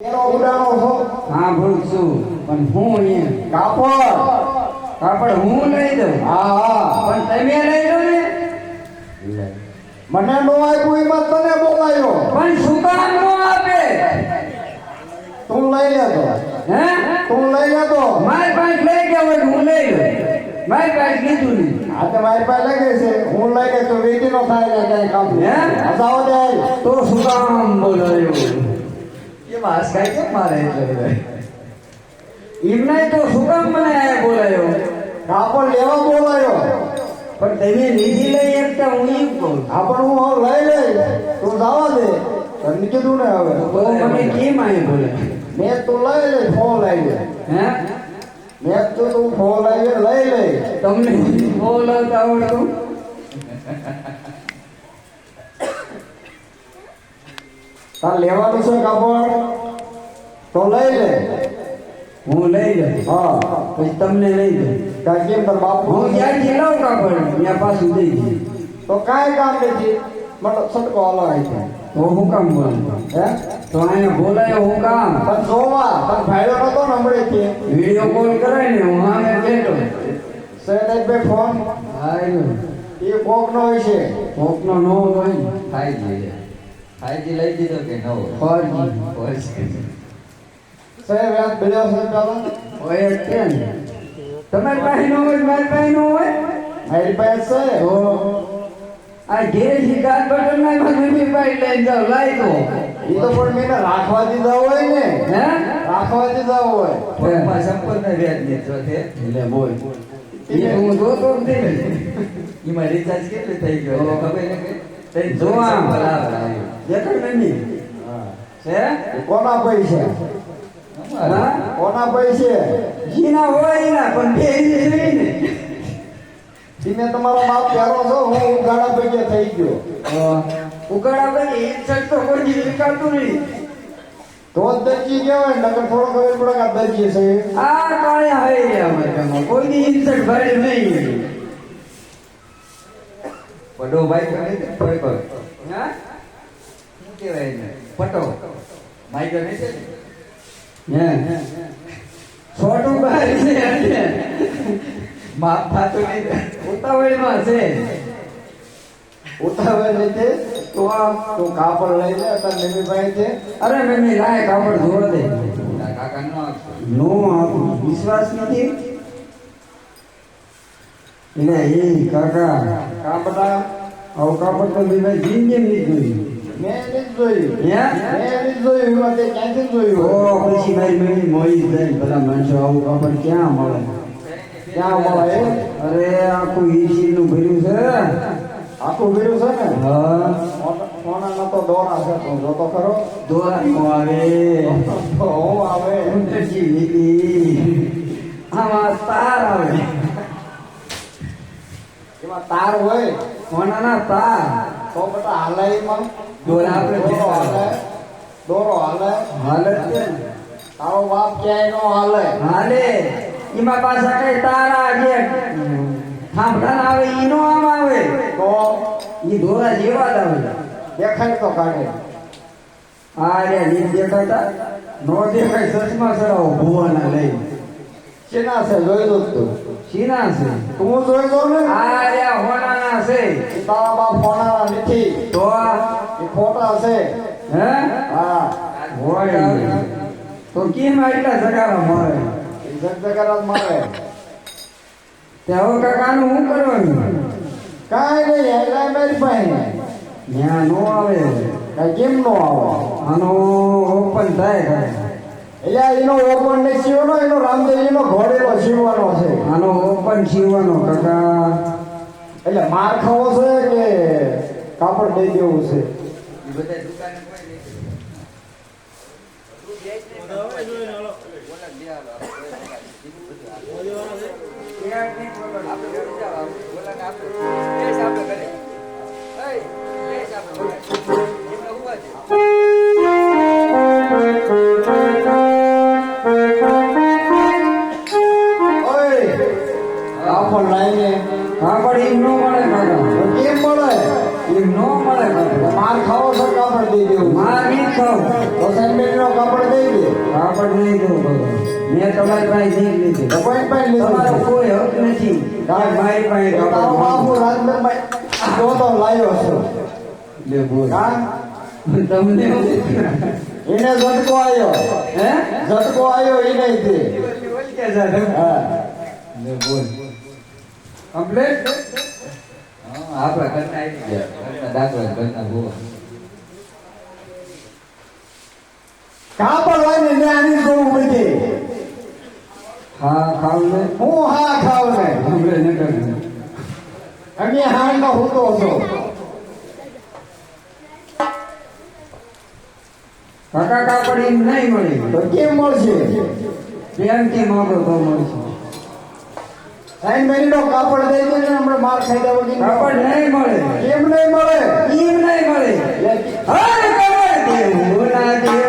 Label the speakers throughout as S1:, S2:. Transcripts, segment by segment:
S1: એનો ઉડાણો છો
S2: હા? ભૂલ છું પણ હું અહીંયા
S1: કાપડ.
S2: કાપડ હું લઈ દઉં?
S1: હા હા.
S2: પણ તમે લઈ લો ને.
S1: મને નો આપ્યું એમાં તને બોલાયો
S2: પણ શું કામ નો આપે?
S1: તું લઈ લેતો.
S2: હે?
S1: તું લઈ લેતો.
S2: મારી પાસે લઈ ગયા હોય તો હું લઈ લઉં. મારી પાસે કીધું નહીં.
S1: આ તો મારી પાસે લાગે છે. હું લઈ લે તો વેચી નો થાય ને કઈ કામ
S2: હે?
S1: હસાવો દે
S2: તો શું કામ બોલાયો એ માસ કાંઈ કેમ મારે એટલે એમને તો શું કામ મને આ બોલાયો.
S1: કાપડ લેવા બોલાયો.
S2: પણ તમે લીધી લઈ એકતા હું એમ કહું
S1: આપણ હું હવે લઈ લઈ તું જવા દે. તને કીધું ને હવે.
S2: તો મને કેમ આય બોલે?
S1: મેં તો લઈ લે ફોન લઈ લે
S2: હે?
S1: મેં તું તું ફોન લઈ લે લઈ લે
S2: તમને લાવતા આવડતું?
S1: તાર લેવાનું છે કાપડ? તો લઈ લે.
S2: હું લઈ લઉં.
S1: હા.
S2: પછી તમને લઈ દઉં
S1: કાંઈ કેમ તાર બાપ
S2: હું જ્યાં લઉં કાપડ ત્યાં પાછું દઈ દઉં
S1: તો કાંઈ કામ નથી. મતલબ સટકો હાલો આવી જાય.
S2: તો હું કામ બોલું
S1: હે?
S2: તો અહીંયા બોલાય હું કામ?
S1: પણ જોવા. પણ ભાઈઓ નતો નંબરે છે?
S2: વીડિયો કોલ કરાય ને હું સામે બેઠો.
S1: બે ફોન.
S2: હાય
S1: એ કોક નો હોય છે.
S2: કોકનો નો હોય થાય
S3: ફાઈવજી ફાઈવજી લઈ દીધો કે નવો
S2: ફોરજી.
S1: ફોરજી સાહેબ બીજો છે સર
S2: ચાલો ઓય છે ને. તમારી પાસે નો હોય મારી પાસે નો હોય?
S1: મારી પાસે છે.
S2: તો આ ઘેર શિકાર બટન ના મમ્મી પાસે લઈ જાવ લઈ દો.
S1: એ તો પણ મેં રાખવા દીધા હોય ને.
S2: હે?
S1: રાખવા દીધા હોય.
S3: પગમાં સંપૂર્ણ વ્યાજ ને જો તે.
S2: એટલે બોલ. એ હું જોતો તો નહીં.
S3: એમાં રિચાર્જ કેટલું થઈ ગયો? ખબર ને કે તઈ બરાબર
S2: દેખાય નહીં? છે
S1: કોના પૈસે?
S2: હા?
S1: કોના પૈસે?
S2: જીના હોય એના પણ બે
S1: તમે તમારો બાપ પ્યારો છો હું ઉગાડા પૈકે થઈ ગયો.
S2: ઉગાડા ભાઈ એક તો કોઈ નીકળતું નહીં.
S1: તો દરજી કહેવાય નકર થોડો ખબર પડે કે આ દરજી છે.
S2: આ કાળે હવે અમારે. કોઈ દી ઇન્સર્ટ ભાડ્યું નહીં.
S3: વડો ભાઈ કરે છે કોઈ કોઈ
S2: હા?
S3: શું કહેવાય એને? પટો ભાઈ નહીં છે ને?
S2: હે છોટું ભાઈ છે
S3: માપ થાતું નહીં.
S2: ઉતાવળમાં છે.
S1: ઉતાવે રીતે
S2: તો આ
S1: તો કાપડ લઈ લે તાર મમ્મી ભાઈ છે.
S2: અરે મમ્મી લાય કાપડ ધોવા દે.
S3: કાકા નો
S2: નો વિશ્વાસ નથી? એટલે એ કાકા.
S1: કાપડા
S2: આવું કાપડ તો ભાઈ જિંદગી નહીં જોયું
S1: મેં નથી જોયું? મેં નથી જોયું. એમાં તે ક્યાંથી
S2: ઓ
S1: જોયું
S2: પછી મારી મોઈ જાય બધા માણસો આવું કાપડ ક્યાં મળે?
S1: ક્યાં મળે?
S2: અરે આખું ઈસી નું ભર્યું છે.
S1: આખું ભર્યું છે ને?
S2: હા.
S1: સોનાના તો દોરા છે. તું જોતો ખરો.
S2: દોરા નો આવે.
S1: આવે.
S2: ઉંટરજી લીધી. આમાં તાર આવે.
S1: એમાં તાર હોય
S2: સોનાના તાર.
S1: તો બધા હાલે એમાં.
S2: દોરા આપણે
S1: હાલે. દોરો હાલે.
S2: હાલે છે.
S1: તારો બાપ ક્યાંય નો હાલે.
S2: હાલે. એમાં પાછા કઈ તારા જે થાંભલા આવે ઈ નો આમ આવે.
S1: તો
S2: ઈ દોરા જેવા જ આવે.
S1: દેખાય તો કાઢે.
S2: આ રે નીચ દેખાતા નો દેખાય ચશ્મા ચડાવો ભુવાના લઈ
S1: શેના છે? જોઈ દો તું.
S2: સીના છે?
S1: તું જોઈ દો ને?
S2: આ રે હોનાના છે.
S1: તારા બાપ ફોનાના નથી.
S2: તો આ?
S1: એ ખોટા છે.
S2: હે?
S1: હા.
S2: હોય. તો કેમ આટલા સગારા મારે?
S1: જગજગારા મારે.
S2: તે હવે કાકાનું શું કરવાનું?
S1: કાંઈ નહીં એટલે મારી પાસે
S2: ત્યાં નો આવે.
S1: કાંઈ કેમ નો આવે?
S2: આનો ઓપન થાય કાંઈ.
S1: એટલે એનો ઓપન ને સીવનો એનો રામદેવજીનો ઘોડેલો સીવવાનો છે.
S2: આનો ઓપન સીવવાનો કાકા.
S1: એટલે માર ખાવો છે કે કાપડ દઈ દેવું છે.
S3: આપણે
S1: ઓય કાપડ હા
S2: કાપડ એમ નો મળે કાકા
S1: કેમ મળે.
S2: એમ નો મળે કાપડ.
S1: માર ખાવો છો કાપડ દઈ દેવું.
S2: માર નહીં ખાવ.
S1: તો સેન્ડમેડ નો કાપડ દઈ દે.
S2: કાપડ નહીં દઉં ભગવાન મેં તમારી પાસે નહીં લીધી.
S1: તો પાસે પણ લીધું.
S2: તમારો કોઈ હક નથી. તાર ભાઈ પાસે
S1: તો
S2: કાપડ
S1: બાપુ
S2: નહીં.
S1: રાજનભાઈ તો તો લાયો છો.
S2: લે બોલ.
S1: હા?
S2: તમને
S1: એને ઝટકો આવ્યો
S2: હે?
S1: ઝટકો આવ્યો એ નહીં તે
S2: ઓલી કે
S1: હા
S2: લે બોલ. કમ્પ્લીટ આપણા ઘરના આવી ગયા. ઘરના દાખલા ઘરના ભૂવા.
S1: કાપડ લઈને ને આની જવું બધે
S2: હા ખાવ
S1: હું હા ખાવ ને?
S2: હમણે કરે
S1: અને હા નો હુતો હતો.
S2: કાકા કાપડ એમ નહીં મળે.
S1: તો કેમ મળશે?
S2: પ્રેમથી માંગો તો મળશે.
S1: સાઈન મહિનો કાપડ દઈ દે ને હમણાં માર ખાઈ દેવો નહીં
S2: કાપડ નહીં મળે.
S1: કેમ નહીં મળે.
S2: એમ નહીં મળે. હાય કમર ગુના ના દેવ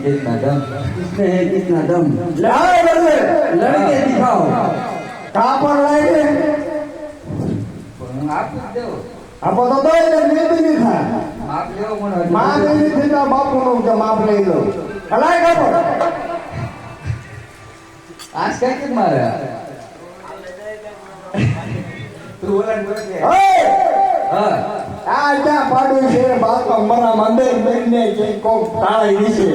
S3: कितना दम
S2: इसमें है कितना दम
S1: લાવ બદલે
S2: लड़के दिखाओ
S1: કાપડ લાવી
S2: હું આપી જ દઉં
S1: આપો તો દઈ દે મેં નહીં થાય
S2: માપ લેવો મને
S1: માં નહીં થતા બાપુ નું કે માપ લઈ લો હલાય કાપડ
S2: આજ કઈ કે મારે તું ઓલા બોલ કે
S1: ઓય
S2: હા
S1: આ ત્યાં પાડું છે બાપા મરા મંદિર બેનને કે કોક તાળી નીચે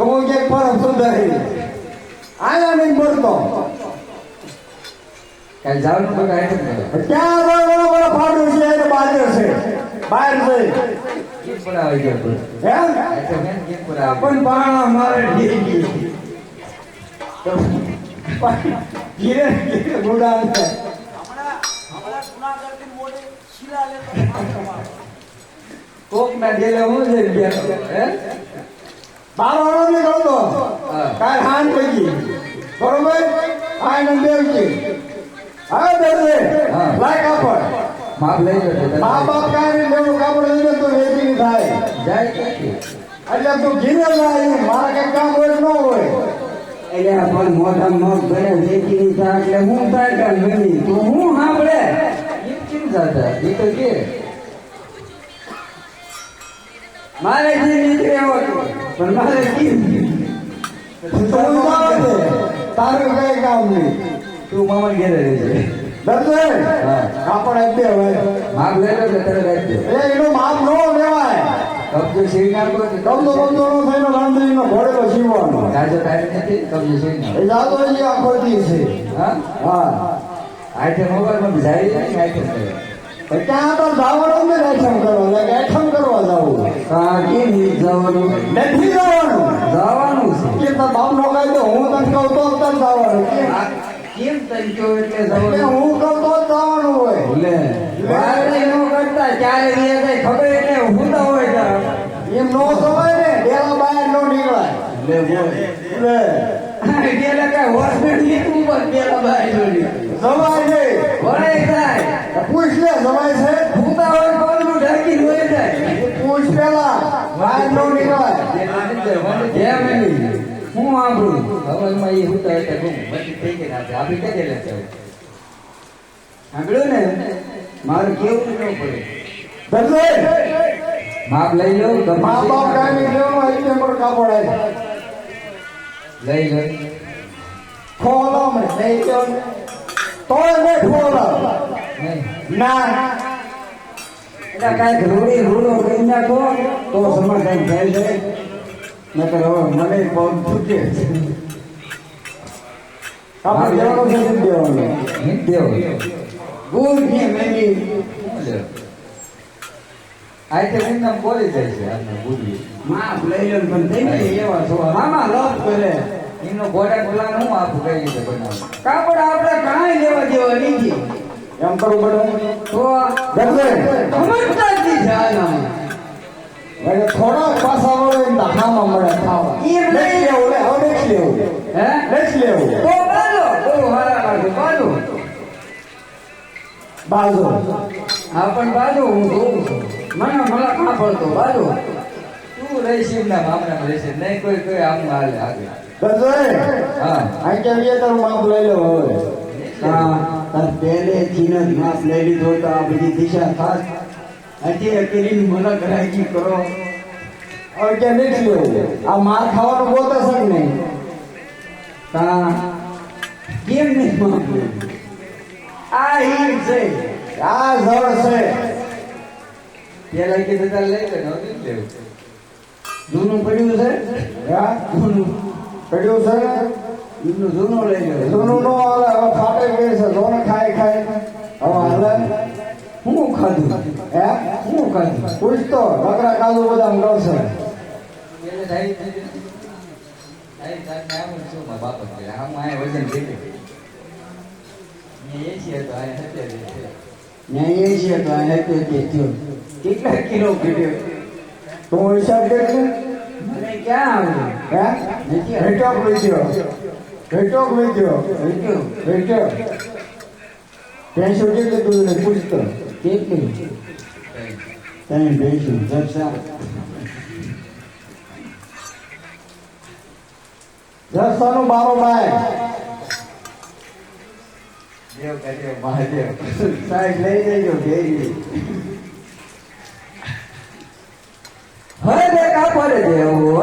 S1: તો હું કે ફરક સુધારી આયા નહીં બોલતો
S2: કાલ જવાનું તો કાંઈ નથી
S1: ક્યાં આગળ બરો બરો પાડું છે એને બાજર છે બહાર છે
S2: પણ ગયો
S1: હે પણ બાણા મારે ઢીકી ધીરે ધીરે ગુડા છે
S2: કોક ના ડેલે હું છે ગયા હે
S1: બારો વાળો ને કહું તો. કાલ હાન પૈકી બરોબર? આ ને દેવજી હા દરજે
S2: હા.
S1: લાય કાપડ
S2: માપ લઈ લો
S1: મા બાપ કાંઈ નહીં દેવું કાપડ લઈને તો વેચી નહીં થાય.
S2: જાય
S1: એટલે તું ઘીરે લાય મારા કઈ કામ હોય ન હોય.
S2: એટલે પણ મોઢા મગ ભરે વેચી ચા એટલે હું થાય કાલ નહીં. તું હું સાંભળે? કેમ જાતા? એ તો કે. મારે જે નીકળ્યો હતો. પણ મારે
S1: તું તો તારું કઈ કામ નહીં
S2: તું મામા ઘેરે રહેજે
S1: દરજે
S2: હા.
S1: કાપડ આપી હવે
S2: માપ લઈ લો તરત આપજો
S1: એ એનું માપ ન લેવાય
S2: કબજો નાખો તો
S1: કમતો કમતો નો થઈને રાંધણીનો ઘોડેલો સીવવાનો
S2: તાજો ટાઈમ નથી કબજો નાખો
S1: એ જાતો એ આખો દી છે
S2: હા?
S1: હા.
S2: આઈટમ મોબાઈલમાં જાય નહીં આઈટમ કરે
S1: તો ક્યાં ને રેઠમ કરવા એટલે કરવા જવું.
S2: કાં કેમ જવાનું.
S1: નથી જવાનું.
S2: જવાનું છે.
S1: કે તાર બાપ નો કહી દો હું તને કહું તો તને જવાનું. કેમ?
S2: આ કેમ એટલે
S1: એટલે
S2: જવાનું?
S1: હું કહું તો જવાનું હોય.
S2: લે વારે નો કરતા ચારે વીએ જાય ખબર એટલે હુંતા હોય ત્યાં.
S1: એમ નો સમય ને ડેલા બહાર નો નીકળાય.
S2: લે
S1: લે
S2: એટલે કાંઈ હોસ્પિટલ
S1: જમાય છે
S2: વળાઈ જાય
S1: પૂછ લે જમાય છે?
S2: ભૂતા હોય કોલનું ઢાંકી હોય જાય.
S1: પૂછ પેલા વાત નો નીકળાય
S2: જેમ એની હું આંબળું
S3: હવાલમાં એ હોતા હતા હું બધી થઈ ગઈ ના આપી કે દેલે છે
S2: સાંભળ્યું ને? મારે કેવું ન પડે.
S1: દર્દે
S2: માપ લઈ લો
S1: મા બાપ કાઈ લેવો આવી તે પણ કાપડ આવે
S2: લઈ લો.
S1: ખોલો મને લઈ લો. તોય નહીં ખોલો. ના.
S2: એટલે કાંઈક રૂડી રૂડો કરી નાખો તો સમાધાન થાય છે. નકર હવે મને પગ છૂટે
S1: આપણે દેવાનું છે નહીં દેવાનું.
S2: નહીં દેવો ગુડ ને મેની
S3: આ તે બોલી જાય છે આમને બુદ્ધિ
S2: માપ લઈ લો પણ થઈ એવા છો. મામા લપ કરે.
S3: એનો ગોડા ગુલા હું આપું કઈ રીતે બનાવું?
S2: કાપડ આપણે કાંઈ લેવા દેવા નથી.
S1: એમ કરવું પડે
S2: તો
S1: દર્દે
S2: સમજતા જ નથી આના
S1: એટલે થોડા પાસા વાળો એમ હામાં મળે ખાવા.
S2: નહીં.
S1: લેવું લે હવે લઈ લેવું.
S2: હે?
S1: લઈ લેવું.
S2: તો બાલો. બહુ હારા બાજુ બાલો.
S1: બાજુ.
S2: હા પણ બાજુ હું જોઉં છું. મને મને કાપડ પડતો બાજુ.
S3: તું રહીશ એમના મામલા રહેશે નહીં કોઈ કોઈ આમ હાલે આગળ હા.
S1: આ કે વિયે તારું માપ લઈ લો હવે.
S2: હા. પહેલે ચીન જ માપ લઈ લીધો તો આ બધી દિશા ખાસ. હજી અકેલી મને ગ્રાહકી કરો.
S1: હવે કે લેવું આ માર ખાવાનું બોલતો છે કે નહીં.
S2: તા કેમ નહીં લેવું? આ હીર છે.
S1: આ જળ છે.
S3: પેલા કીધું તારે લઈ લે ને હવે લેવું.
S2: જૂનું પડ્યું છે? જૂનું.
S1: પડ્યું છે?
S2: જૂનું લઈ ગયો.
S1: જૂનું નો હાલે હવે ફાટે ગઈ છે જોને ખાઈ ખાઈ હવે હાલે.
S2: હું ખાધું?
S1: હે?
S2: હું ખાધું?
S3: છીએ તો
S2: બકરા કાલુ બધા થયો કેટલા કિલો પીડ્યો
S1: તું હિસાબ દે
S2: ક્યાં આવ્યું
S1: હે? વેચ્યો ભેટોક વેચ્યો
S2: પીડ્યો
S1: વેચ્યો પેન્શન કેટલી તું એને પૂછતો
S2: કેટલી તને ભેંસું જપસા
S1: રસ્તાનું બારો બાય
S3: દેવ કર્યો મહાદેવ
S2: સાહેબ લઈ જજો ભેરી હવે બે કાપડ દેવો ન દેવો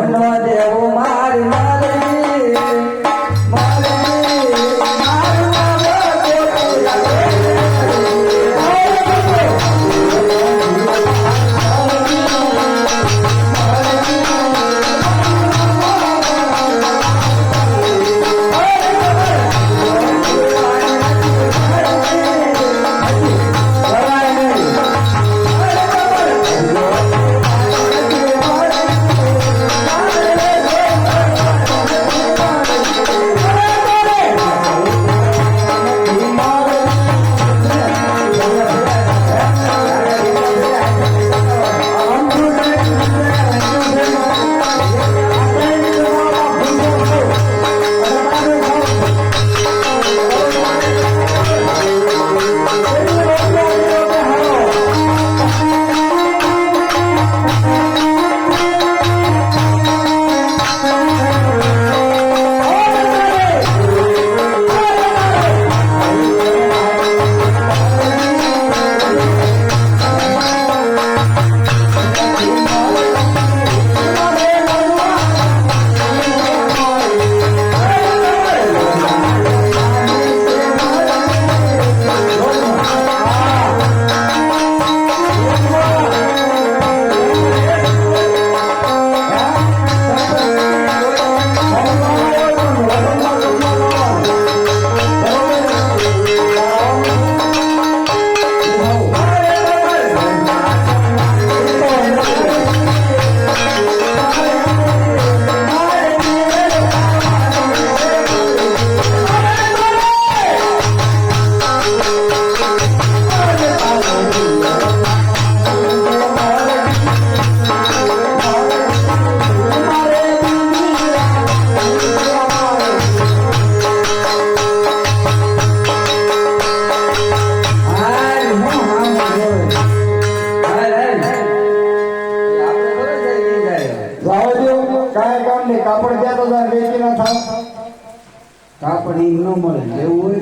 S2: એવું હોય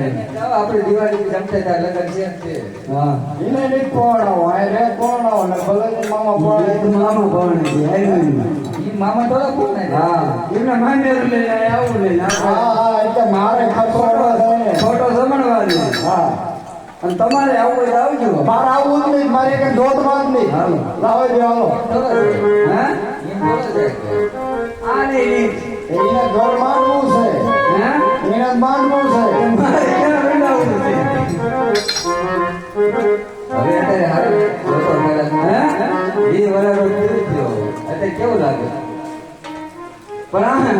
S2: ને?
S3: આપણે દિવાળી જમતે ત્યાં લગન છે જ છે.
S2: હા.
S1: એને નહીં પરણાવો આ રે પરણાવો ને ભલે મામા
S2: તો મામા ભણે છે
S3: મામા થોડા કોણ
S2: હા. એમને મામેરું લઈને આવું લઈને
S1: હા એટલે મારે ખર્ચો થાય ને
S2: ફોટો જમણવા
S1: હા.
S2: અને તમારે આવું હોય તો આવજો.
S1: મારે આવું જ નહીં મારે કઈ દોધમાં વાત નહીં. લાવો દે હાલો.
S2: હા? આ નહીં
S1: એને ઘર માંડવું છે. એને માંડવું છે.
S3: જોતો કેવું લાગે?
S2: પણ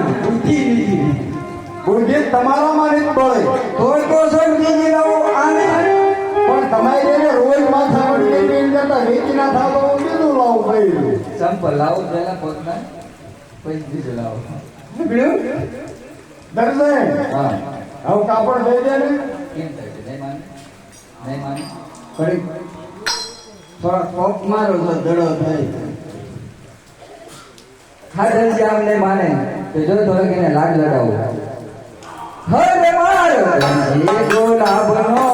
S2: બુદ્ધિ
S1: તમારામાં નહીં બળે.
S2: કોઈ તો સમજી લાવો આને.
S1: પણ તમારી એને રોજ માથા કેવી કરતા વેચી ના થાવ તો બીજું લાવું ભાઈ.
S3: સંપલ લાવો પહેલા પગના પછી બીજું લાવો.
S2: નીકળ્યું
S1: દર્શન
S3: હા
S1: હવે કાપડ દઈ દે ને
S3: કેમ થાય નહીં માને નહીં માને
S2: ઘડીક થોડા કોપ મારો તો દડો થાય
S3: હા દરજી આમ નહીં માને તો જો થોડોક એને હરે મારો દરજી ગુલાબનો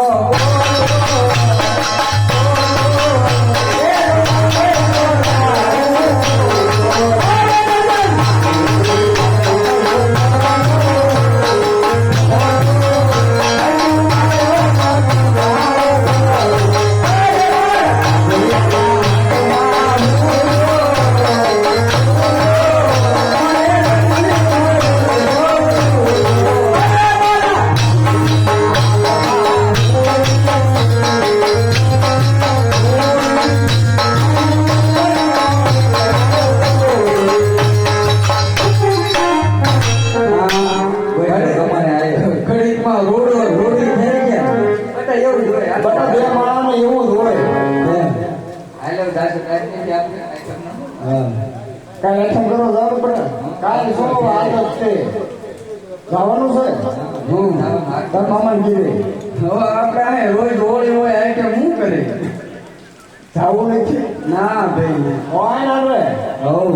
S1: જવું નથી
S2: ના ભાઈ
S1: હોય ના રે
S2: હવ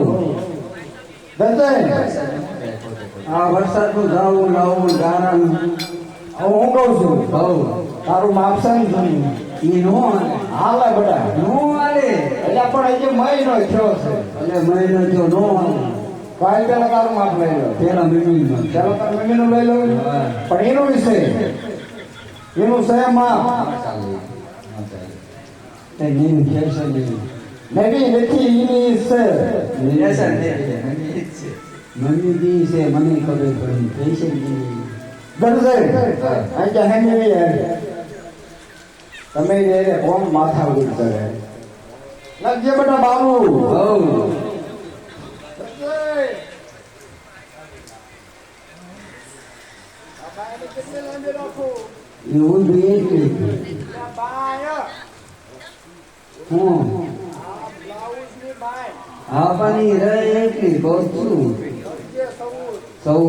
S2: આ વરસાદનું જાવું લાવવું ગારાનું
S1: હું કહું છું
S2: હવ
S1: તારું માપસન ને જમીન
S2: ઈ નો હાલે
S1: બધા
S2: નો હાલે
S1: એટલે પણ હજી મહિનો થયો છે
S2: એટલે મહિનો જો નો
S1: કાલ પેલા તારું માપ લઈ લો
S2: પેલા મિનિટમાં
S1: ચાલો તાર મમ્મીનું લઈ લો પણ એનો વિષય એનું છે માપ
S3: ન ન
S2: તે નીમ ખેરશે નહીં
S1: નવી નથી એની છે
S3: વ્યસન નહીં રહે, મને ઈ જ છે
S2: મમ્મી દી છે મને ખબર પડી પૈસે દી
S1: દર્શન આજે હેમી યાર તમે જે કોમ માથા ઉડ કરે લગજે બેટા બાબુ.
S2: હવ એવું જોઈએ હું આપવાની રહે એટલી કહું છું સૌ